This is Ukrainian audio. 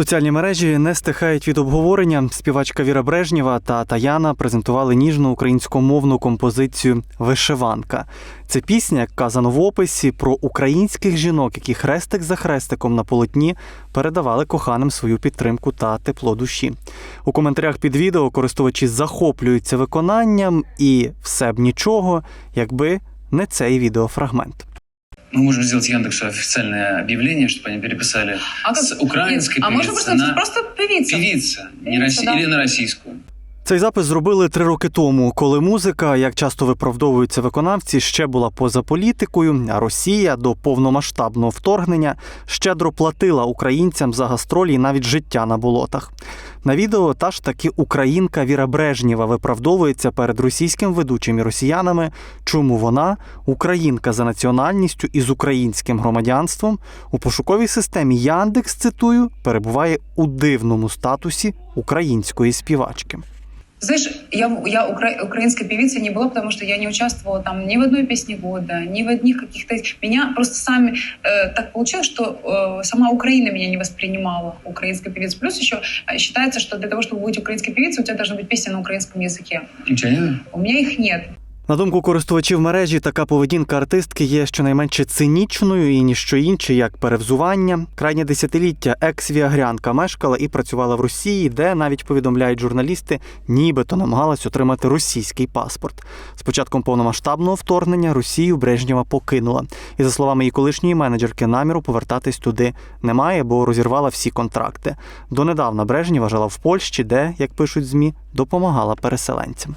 Соціальні мережі не стихають від обговорення. Співачка Віра Брежнєва та Таяна презентували ніжну українськомовну композицію Вишиванка. Це пісня, як вказано в описі, про українських жінок, які хрестик за хрестиком на полотні передавали коханим свою підтримку та тепло душі. У коментарях під відео користувачі захоплюються виконанням, і все б нічого, якби не цей відеофрагмент. Мы можем сделать Яндексу официальное объявление, чтобы они переписали А как- с украинской А можно певицы просто, на просто певица? певица, не Певица, роси... да. или на российскую. Цей запис зробили три роки тому, коли музика, як часто виправдовуються виконавці, ще була поза політикою, а Росія до повномасштабного вторгнення щедро платила українцям за гастролі і навіть життя на болотах. На відео та ж таки українка Віра Брежнєва виправдовується перед російським ведучим і росіянами, чому вона, українка за національністю і з українським громадянством, у пошуковій системі Яндекс цитую перебуває у дивному статусі української співачки. Знаешь, я, я укра- украинской певицей не была, потому что я не участвовала там ни в одной песне года, ни в одних каких-то... Меня просто сами... э, так получилось, что э, сама Украина меня не воспринимала украинской певицей. Плюс еще э, считается, что для того, чтобы быть украинской певицей, у тебя должна быть песня на украинском языке. У тебя нет? У меня их нет. На думку користувачів мережі, така поведінка артистки є щонайменше цинічною і ніщо інше, як перевзування. Крайнє десятиліття екс-віагрянка мешкала і працювала в Росії, де навіть повідомляють журналісти, нібито намагалась отримати російський паспорт. З початком повномасштабного вторгнення Росію Брежнєва покинула. І за словами її колишньої менеджерки, наміру повертатись туди немає, бо розірвала всі контракти. Донедавна Брежнєва жила в Польщі, де, як пишуть змі, допомагала переселенцям.